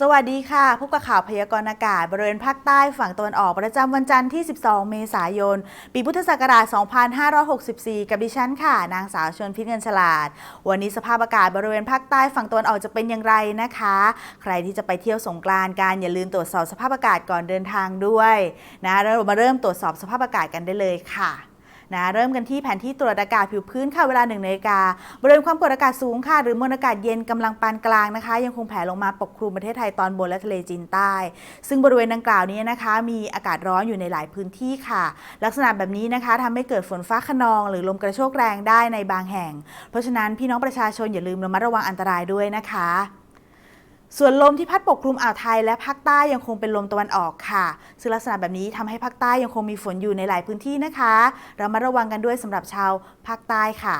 สวัสดีค่ะพบกับข่าวพยากรณ์อากาศ บริเวณภาคใต้ฝั่งตะวันออกประจำวันจันทร์ที่ 12 เมษายน ปีพุทธศักราช 2564 กับดิฉันค่ะ นางสาวชนพิษเงินฉลาด วันนี้สภาพอากาศบริเวณภาคใต้ฝั่งตะวันออกจะเป็นอย่างไรนะคะ ใครที่จะไปเที่ยวสงกรานต์กันอย่าลืมตรวจสอบสภาพอากาศก่อนเดินทางด้วยนะเรามาเริ่มตรวจสอบสภาพอากาศกันได้เลยค่ะ นะเริ่มกันที่แผนที่ตรวจอากาศผิวพื้นค่ะเวลาหนึ่งนาฬิกาบริเวณความกดอากาศสูงค่ะ หรือมวลอากาศเย็นกำลังปานกลางนะคะ ยังคงแผ่ลงมาปกคลุมประเทศไทยตอนบนและทะเลจีนใต้ ซึ่งบริเวณดังกล่าวนี้นะคะ มีอากาศร้อนอยู่ในหลายพื้นที่ค่ะ ลักษณะแบบนี้นะคะทำให้เกิดฝนฟ้าขนอง หรือลมกระโชกแรงได้ในบางแห่ง เพราะฉะนั้นพี่น้องประชาชนอย่าลืมระมัดระวังอันตรายด้วยนะคะ ส่วนลมที่พัดปกคลุมอ่าวไทยและภาคใต้ยังคงเป็นลมตะวันออกค่ะ ซึ่งลักษณะแบบนี้ทำให้ภาคใต้ยังคงมีฝนอยู่ในหลายพื้นที่นะคะ เรามาระวังกันด้วยสำหรับชาวภาคใต้ค่ะ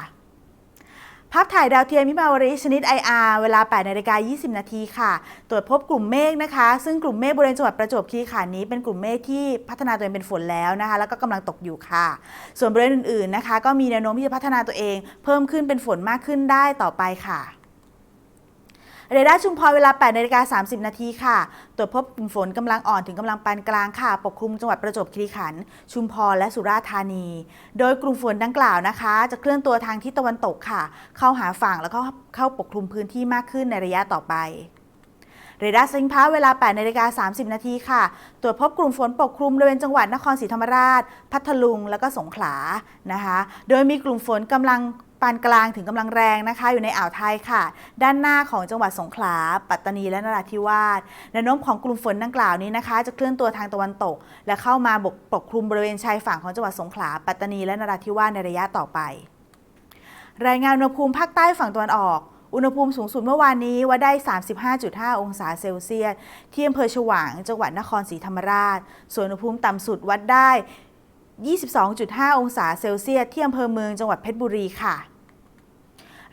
ภาพถ่ายดาวเทียมพิมาวรีชนิด IR เวลา 8นาฬิกา20 นาทีค่ะ ตรวจพบกลุ่มเมฆนะคะ ซึ่งกลุ่มเมฆบริเวณจังหวัดประจวบคีรีขันธ์นี้เป็นกลุ่มเมฆที่พัฒนาตัวเองเป็นฝนแล้วนะคะ แล้วก็กำลังตกอยู่ค่ะ ส่วนบริเวณอื่นๆนะคะ ก็มีแนวโน้มที่จะพัฒนาตัวเอง เพิ่มขึ้นเป็นฝนมากขึ้นได้ต่อไปค่ะ เรดาร์ชุมพรเวลา8นาฬิกา30 นาทีค่ะ ตรวจพบกลุ่มฝนกำลังอ่อนถึงกำลังปานกลางค่ะ ปกคลุมจังหวัดประจวบคีรีขันธ์ชุมพรและสุราษฎร์ธานี โดยกลุ่มฝนดังกล่าวนะคะ จะเคลื่อนตัวทางทิศตะวันตกค่ะ เข้าหาฝั่งแล้วก็เข้าปกคลุมพื้นที่มากขึ้นในระยะต่อไปเรดาร์สิงพาเวลา 8นาฬิกา30 นาทีค่ะ ตรวจพบกลุ่มฝนปกคลุมบริเวณจังหวัดนครศรีธรรมราช พัทลุง แล้วก็สงขลานะคะ โดยมีกลุ่มฝนกำลังานกลางถึงกำลังแรงนะคะ อยู่ในอ่าวไทยค่ะ ด้านหน้าของจังหวัดสงขลา ปัตตานีและนราธิวาสแนวโน้มของกลุ่มฝนดังกล่าวนี้นะคะ จะเคลื่อนตัวทางตะวันตก และเข้ามาบกปกคลุมบริเวณชายฝั่งของจังหวัดสงขลา ปัตตานีและนราธิวาสในระยะต่อไป รายงานอุณหภูมิภาคใต้ฝั่งตะวันออกอุณหภูมิสูงสุดเมื่อวานนี้วัดได้ 35.5 องศาเซลเซียสที่อำเภอฉวาง จังหวัดนครศรีธรรมราช ส่วนอุณหภูมิต่ำสุดวัดได้ 22.5 องศาเซลเซียสที่อำเภอเมืองจังหวัดเพชรบุรีค่ะ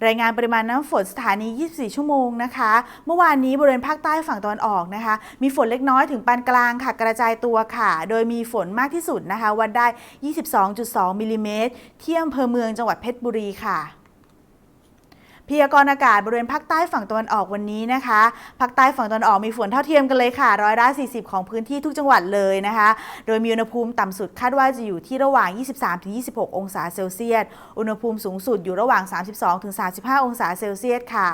รายงานปริมาณน้ำฝนสถานี 24 ชั่วโมงนะคะ เมื่อวานนี้บริเวณภาคใต้ฝั่งตะวันออกนะคะ มีฝนเล็กน้อยถึงปานกลางค่ะ กระจายตัวค่ะ โดยมีฝนมากที่สุดนะคะ วันได้ 22.2 มิลลิเมตรที่อำเภอเมืองจังหวัดเพชรบุรีค่ะ พยากรณ์อากาศบริเวณภาคใต้ฝั่งตะวันออกวันนี้นะคะภาคใต้ฝั่งตะวันออกมีฝนเท่าเทียมกันเลยค่ะร้อยละ40 ของพื้นที่ทุกจังหวัดเลยนะคะ โดยมีอุณหภูมิต่ำสุดคาดว่าจะอยู่ที่ระหว่าง 23-26 องศาเซลเซียส อุณหภูมิสูงสุดอยู่ระหว่าง 32-35 องศาเซลเซียสค่ะ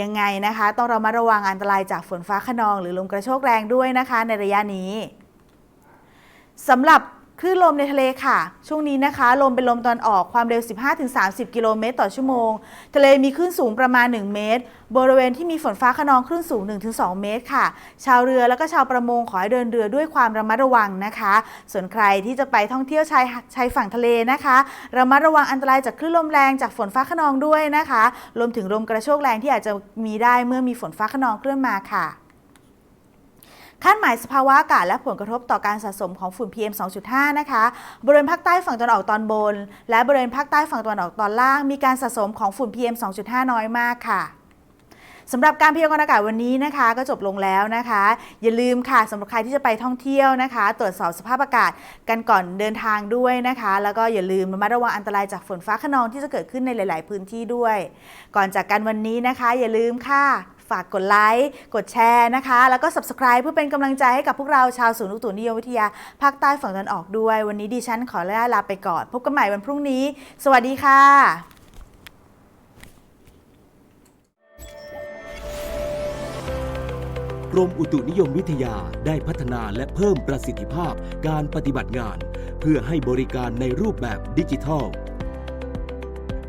ยังไงนะคะ ต้องเรามาระวังอันตรายจากฝนฟ้าขนอง หรือลมกระโชกแรงด้วยนะคะ ในระยะนี้สำหรับ คลื่นลมในทะเลค่ะ ช่วงนี้นะคะ ลมเป็นลมตอนออกความเร็ว 15-30 กิโลเมตรต่อชั่วโมง ทะเลมีคลื่นสูงประมาณ 1 เมตร บริเวณที่มีฝนฟ้าขนองคลื่นสูง 1-2 เมตรค่ะ ชาวเรือแล้วก็ชาวประมงขอให้เดินเรือด้วยความระมัดระวังนะคะ ส่วนใครที่จะไปท่องเที่ยวชายชายฝั่งทะเลนะคะ ระมัดระวังอันตรายจากคลื่นลมแรงจากฝนฟ้าขนองด้วยนะคะ รวมถึงลมกระโชกแรงที่อาจจะมีได้เมื่อมีฝนฟ้าขนองเคลื่อนมาค่ะ คาดหมายสภาวะอากาศและผลกระทบต่อการสะสมของฝุ่น PM 2.5 นะคะ บริเวณภาคใต้ฝั่งตะวันออกตอนบน และบริเวณภาคใต้ฝั่งตะวันออกตอนล่าง มีการสะสมของฝุ่น PM 2.5 น้อยมากค่ะสำหรับการพยากรณ์อากาศวันนี้นะคะ ก็จบลงแล้วนะคะ อย่าลืมค่ะสำหรับใครที่จะไปท่องเที่ยวนะคะ ตรวจสอบสภาพอากาศกันก่อนเดินทางด้วยนะคะ แล้วก็อย่าลืมระมัดระวังอันตรายจากฝนฟ้าขนองที่จะเกิดขึ้นในหลาย ๆ พื้นที่ด้วย ก่อนจากกันวันนี้นะคะ อย่าลืมค่ะ ฝากกดไลค์กดแชร์นะคะ แล้วก็ subscribe เพื่อเป็นกำลังใจให้กับพวกเราชาวศูนย์อุตุนิยมวิทยาภาคใต้ฝั่งตะวันออกด้วย วันนี้ดิฉันขอลาไปก่อน พบกันใหม่วันพรุ่งนี้ สวัสดีค่ะกรมอุตุนิยมวิทยาได้พัฒนาและเพิ่มประสิทธิภาพการปฏิบัติงาน เพื่อให้บริการในรูปแบบดิจิทัล